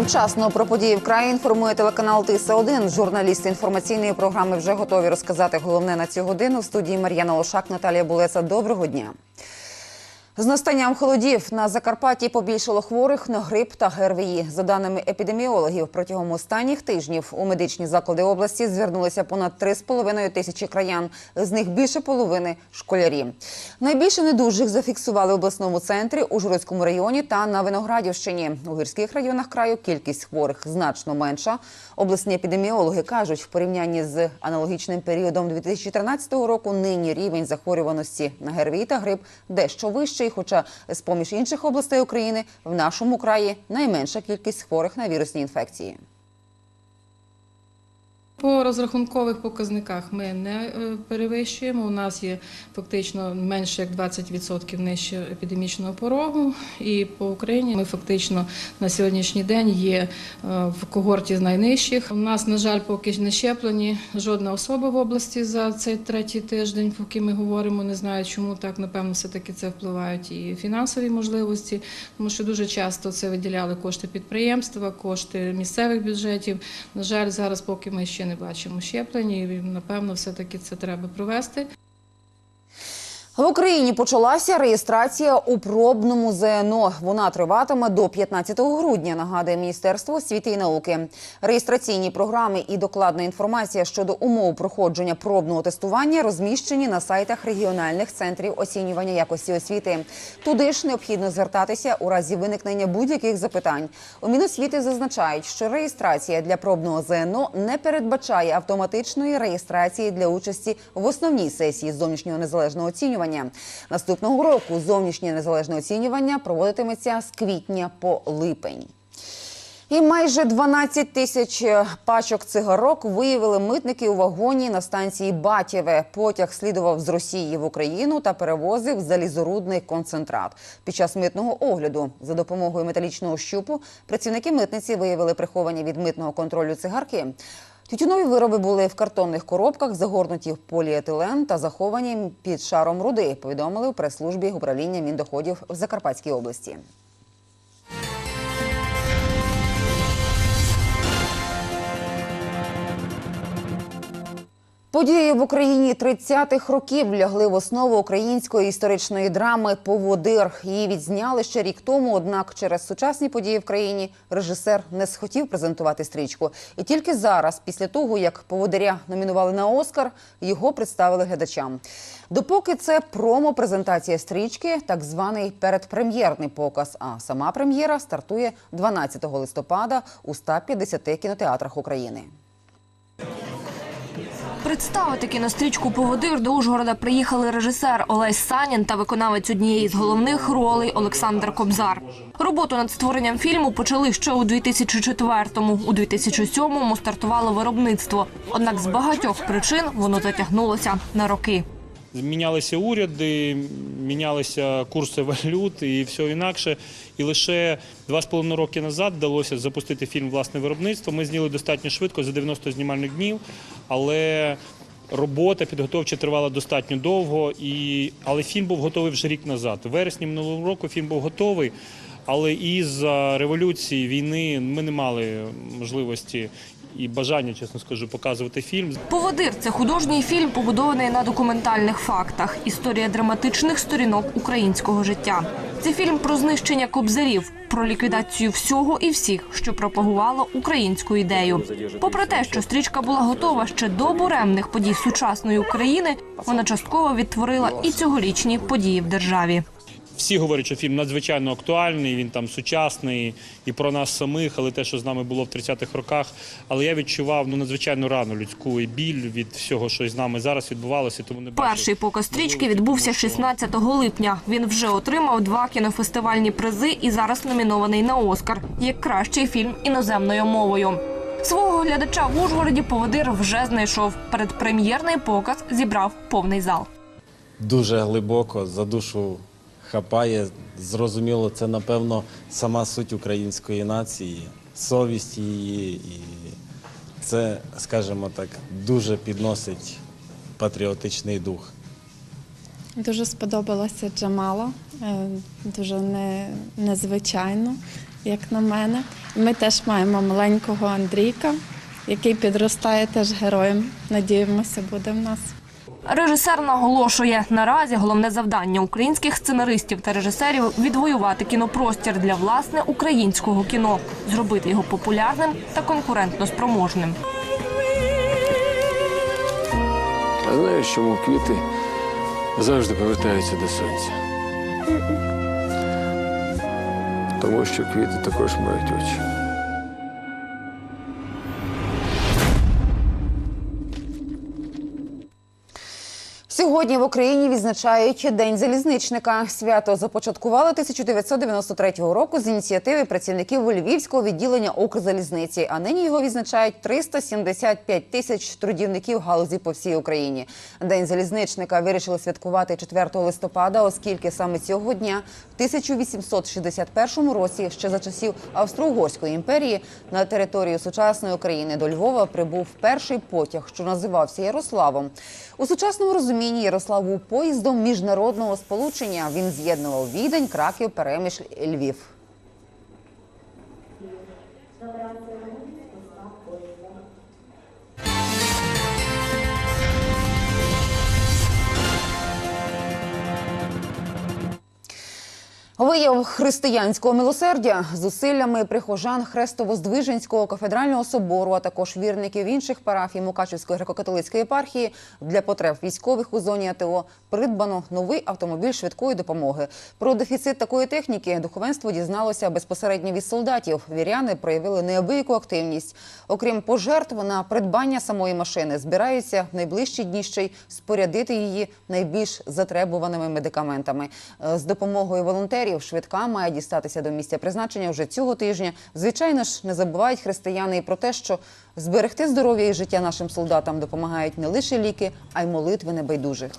Вчасно про події в краї інформує телеканал Тиса 1 Журналісти інформаційної програми вже готові розказати головне на цю годину. В студії Мар'яна Лошак, Наталія Булеса. Доброго дня. З настанням холодів на Закарпатті побільшало хворих на грип та ГРВІ. За даними епідеміологів, протягом останніх тижнів у медичні заклади області звернулися понад 3,5 тисячі краян. З них більше половини школярі. Найбільше недужих зафіксували в обласному центрі, Ужгородському районі та на Виноградівщині. У гірських районах краю кількість хворих значно менша. Обласні епідеміологи кажуть, в порівнянні з аналогічним періодом 2013 року нині рівень захворюваності на ГРВІ та грип дещо вищий. Хоча з поміж інших областей України в нашому краї найменша кількість хворих на вірусні інфекції. По розрахункових показниках ми не е, перевищуємо. У нас є фактично менше як 20% нижче епідемічного порогу. І по Україні ми фактично на сьогоднішній день є е, в когорті з найнижчих. У нас, на жаль, поки не щеплені жодна особа в області за цей третій тиждень, поки ми говоримо. Не знаю, чому так. Напевно, все таки це впливають і фінансові можливості, тому що дуже часто це виділяли кошти підприємства, кошти місцевих бюджетів. На жаль, зараз, поки ми ще не бачимо щеплення, і напевно, все-таки це треба провести. В Україні почалася реєстрація у пробному ЗНО. Вона триватиме до 15 грудня. Нагадує Міністерство освіти і науки. Реєстраційні програми і докладна інформація щодо умов проходження пробного тестування розміщені на сайтах регіональних центрів оцінювання якості освіти. Туди ж необхідно звертатися у разі виникнення будь-яких запитань. У Міносвіти зазначають, що реєстрація для пробного ЗНО не передбачає автоматичної реєстрації для участі в основній сесії зовнішнього незалежного оцінювання. Наступного року зовнішнє незалежне оцінювання проводитиметься з квітня по липень. І майже 12 тисяч пачок цигарок виявили митники у вагоні на станції Батєве. Потяг слідував з Росії в Україну та перевозив залізорудний концентрат. Під час митного огляду за допомогою металічного щупу працівники митниці виявили приховані від митного контролю цигарки. Тютюнові вироби були в картонних коробках, загорнуті в поліетилен та заховані під шаром руди. Повідомили у прес-службі управління міндоходів в Закарпатській області. Події в Україні 30-х років лягли в основу української історичної драми Поводир. Її відзняли ще рік тому. Однак, через сучасні події в країні режисер не схотів презентувати стрічку. І тільки зараз, після того як поводиря номінували на Оскар, його представили глядачам. Допоки це промо-презентація стрічки, так званий передпрем'єрний показ. А сама прем'єра стартує 12 листопада у 150 кінотеатрах України. Представити кінострічку Погодир до Ужгорода приїхали режисер Олесь Санін та виконавець однієї з головних ролей Олександр Кобзар. Роботу над створенням фільму почали ще у 2004-му. У 2007-му стартувало виробництво. Однак з багатьох причин воно затягнулося на роки. Мінялися уряди, мінялися курси валют і все інакше. І лише два з половиною роки назад вдалося запустити фільм власне виробництво. Ми зняли достатньо швидко за 90 знімальних днів, але робота підготовча тривала достатньо довго. І... Але фільм був готовий вже рік назад. У вересні минулого року фільм був готовий. Але із революції війни ми не мали можливості і бажання, чесно скажу, показувати фільм. «Поводир» – це художній фільм, побудований на документальних фактах. Історія драматичних сторінок українського життя. Це фільм про знищення кобзарів, про ліквідацію всього і всіх, що пропагувало українську ідею. Попри те, що стрічка була готова ще до буремних подій сучасної України, вона частково відтворила і цьогорічні події в державі. Всі говорять, що фільм надзвичайно актуальний, він там сучасний і про нас самих, але те, що з нами було в 30-х роках. Але я відчував ну надзвичайно рано людську і біль від всього, що з нами зараз відбувалося. Тому не бачив Перший показ стрічки відбувся 16 липня. Він вже отримав два кінофестивальні призи і зараз номінований на Оскар як кращий фільм іноземною мовою. Свого глядача в Ужгороді поводир вже знайшов. Передпрем'єрний показ зібрав повний зал. дуже глибоко за душу хапає. Зрозуміло, це напевно сама суть української нації, совість її, і це, скажімо так, дуже підносить патріотичний дух. Дуже сподобалося Джамала, е, дуже не, незвичайно, як на мене. Ми теж маємо маленького Андрійка, який підростає теж героєм. Надіємося, буде в нас. Режисер наголошує, наразі головне завдання українських сценаристів та режисерів відвоювати кінопростір для власне українського кіно, зробити його популярним та конкурентно спроможним. А знаєш, чому квіти завжди повертаються до сонця? Тому що квіти також мають очі. Сьогодні в Україні відзначають День залізничника. Свято започаткували 1993 року з ініціативи працівників Львівського відділення Укрзалізниці. А нині його відзначають 375 тисяч трудівників галузі по всій Україні. День залізничника вирішили святкувати 4 листопада, оскільки саме цього дня, 1861 році, ще за часів Австро-Угорської імперії, на територію сучасної України до Львова прибув перший потяг, що називався Ярославом. У сучасному розумінні Ярослав був поїздом міжнародного сполучення. Він з'єднував Відень, Краків, переміж Львів. Вияв християнського милосердя зусиллями прихожан Хрестово-Здвиженського кафедрального собору, а також вірників інших парафій Мукачівської греко-католицької єпархії для потреб військових у зоні АТО придбано новий автомобіль швидкої допомоги. Про дефіцит такої техніки духовенство дізналося безпосередньо від солдатів. Віряни проявили неабияку активність. Окрім пожертв на придбання самої машини, збираються в найближчі дні ще й спорядити її найбільш затребуваними медикаментами. Е, З допомогою волонтерів швидка має дістатися до місця призначення вже цього тижня. Звичайно ж, не забувають християни і про те, що зберегти здоров'я і життя нашим солдатам допомагають не лише ліки, а й молитви небайдужих.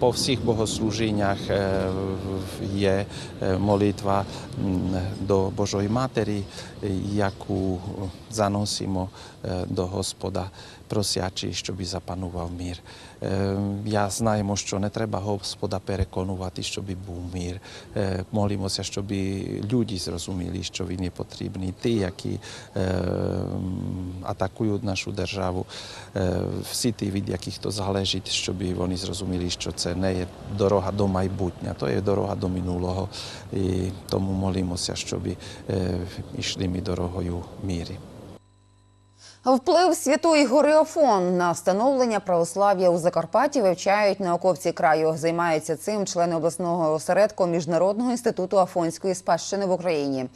Po всіх богослужіннях е, є е, молитва до Божої Матері, яку заносимо е, до Господа, просячи, щоб запанував мир. Я знаємо, що не треба Господа переконувати, щоб був мир. Молимося, щоб люди зрозуміли, що він є потрібний. Ті, які атакують нашу державу, всі ті, від яких то залежить, щоб вони зрозуміли, що це не є дорога до майбутнього, то є дорога до минулого. І тому молимося, щоб йшли ми дорогою мірі. Вплив Святої гори Афон на встановлення православ'я у Закарпатті вивчають науковці краю. Займаються цим члени обласного осередку Міжнародного інституту афонської спадщини в Україні.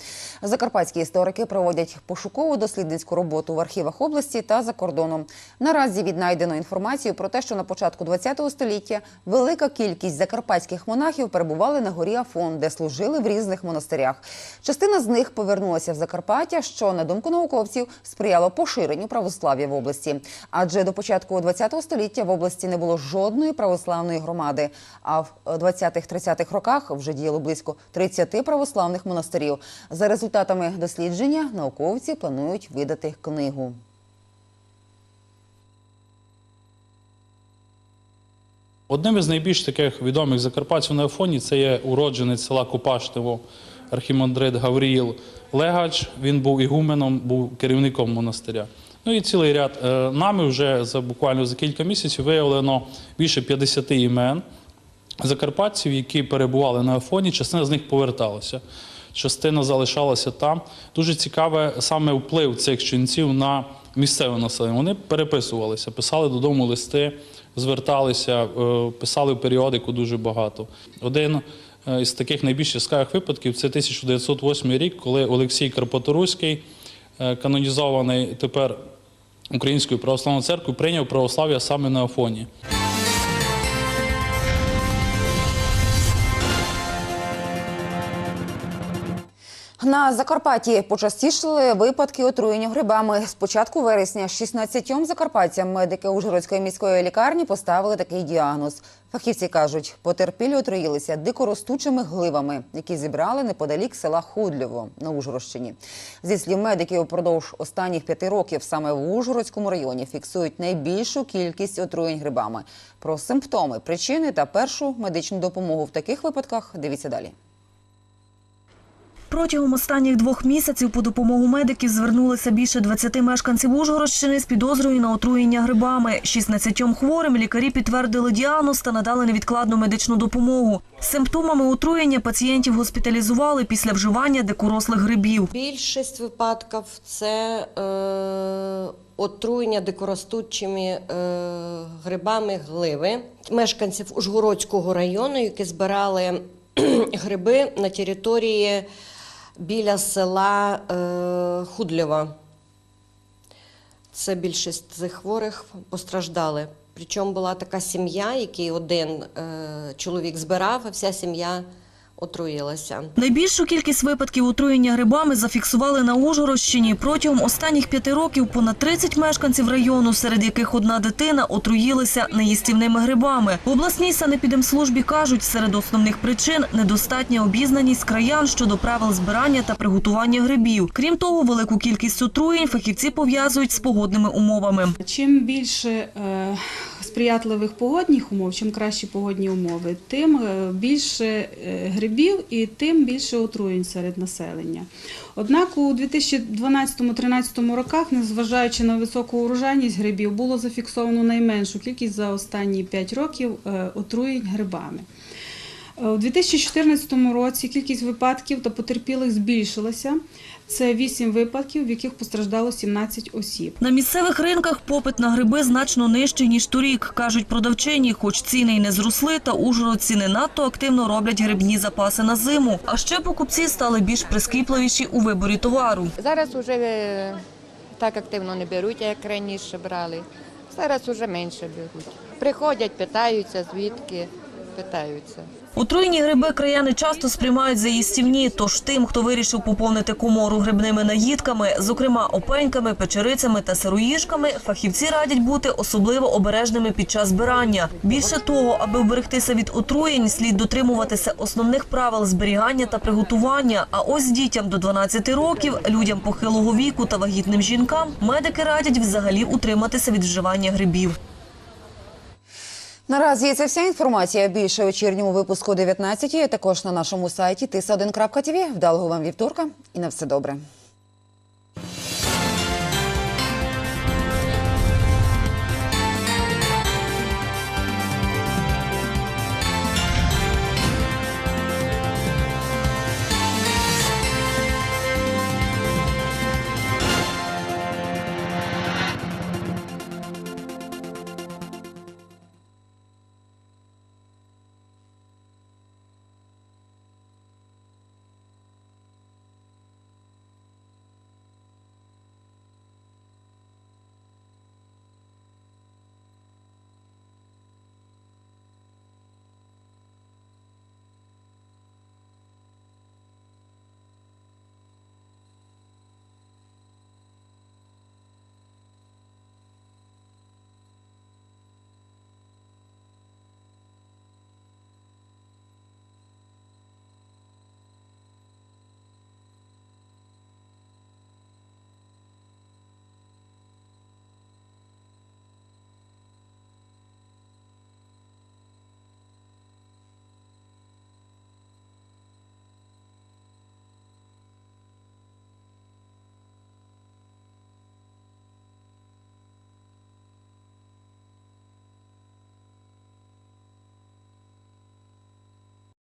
Закарпатські історики проводять пошукову дослідницьку роботу в архівах області та за кордоном. Наразі віднайдено інформацію про те, що на початку ХХ століття велика кількість закарпатських монахів перебували на горі Афон, де служили в різних монастирях. Частина з них повернулася в Закарпаття, що на думку науковців сприяло поширенню православ'я в області. Адже до початку ХХ століття в області не було жодної православної громади. А в 20-30-х роках вже діяло близько 30 православних монастирів. За результатами дослідження науковці планують видати книгу. Одним із найбільш таких відомих закарпатців на Афоні це є уродженець села Купаштево, архімандрит Гавріїл Легач. Він був ігуменом, був керівником монастиря. Ну і цілий ряд е, нами вже за буквально за кілька місяців виявлено більше 50 імен закарпатців, які перебували на Афоні. Частина з них поверталася, частина залишалася там. Дуже цікаве саме вплив цих ченців на місцеве населення. Вони переписувалися, писали додому листи, зверталися, е, писали в періодику дуже багато. Один із таких найбільш яскравих випадків це 1908 рік, коли Олексій Карпаторуський, е, канонізований тепер Українською православною церквою, прийняв православ'я саме на Афоні. На Закарпатті почастішили випадки отруєння грибами. З початку вересня 16 закарпатцям медики Ужгородської міської лікарні поставили такий діагноз. Фахівці кажуть, потерпілі отруїлися дикоростучими гливами, які зібрали неподалік села Худльово на Ужгородщині. Зі слів медиків, упродовж останніх п'яти років саме в Ужгородському районі фіксують найбільшу кількість отруєнь грибами. Про симптоми, причини та першу медичну допомогу в таких випадках дивіться далі. Протягом останніх двох місяців по допомогу медиків звернулися більше 20 мешканців Ужгородщини з підозрою на отруєння грибами. 16 хворим лікарі підтвердили діагноз та надали невідкладну медичну допомогу. Симптомами отруєння пацієнтів госпіталізували після вживання дикорослих грибів. Більшість випадків це е, отруєння дикоростучими е, грибами гливи мешканців Ужгородського району, які збирали гриби на території біля села е, Худлєва. Це більшість цих хворих постраждали. Причому була така сім'я, який один е, чоловік збирав, а вся сім'я отруїлася. Найбільшу кількість випадків отруєння грибами зафіксували на Ужгородщині. Протягом останніх п'яти років понад 30 мешканців району, серед яких одна дитина, отруїлися неїстівними грибами. В обласній санепідемслужбі кажуть, серед основних причин – недостатня обізнаність краян щодо правил збирання та приготування грибів. Крім того, велику кількість отруєнь фахівці пов'язують з погодними умовами. Чим більше е, сприятливих погодних умов, чим кращі погодні умови, тим е, більше е, грибів і тим більше отруєнь серед населення. Однак у 2012-2013 роках, незважаючи на високу урожайність грибів, було зафіксовано найменшу кількість за останні 5 років е, отруєнь грибами. У 2014 році кількість випадків та потерпілих збільшилася. Це 8 випадків, в яких постраждало 17 осіб. На місцевих ринках попит на гриби значно нижчий, ніж торік, кажуть продавчині, хоч ціни й не зросли, та ужгородці не надто активно роблять грибні запаси на зиму. А ще покупці стали більш прискіпливіші у виборі товару. Зараз вже е, так активно не беруть, як раніше брали. Зараз вже менше беруть. Приходять, питаються, звідки питаються. Отруєні гриби краяни часто сприймають за їстівні, тож тим, хто вирішив поповнити комору грибними наїдками, зокрема опеньками, печерицями та сироїжками, фахівці радять бути особливо обережними під час збирання. Більше того, аби вберегтися від отруєнь, слід дотримуватися основних правил зберігання та приготування. А ось дітям до 12 років, людям похилого віку та вагітним жінкам медики радять взагалі утриматися від вживання грибів. Наразі це вся інформація. Більше у вечірньому випуску о 19 а також на нашому сайті tisa1.tv. Вдалого вам вівторка і на все добре.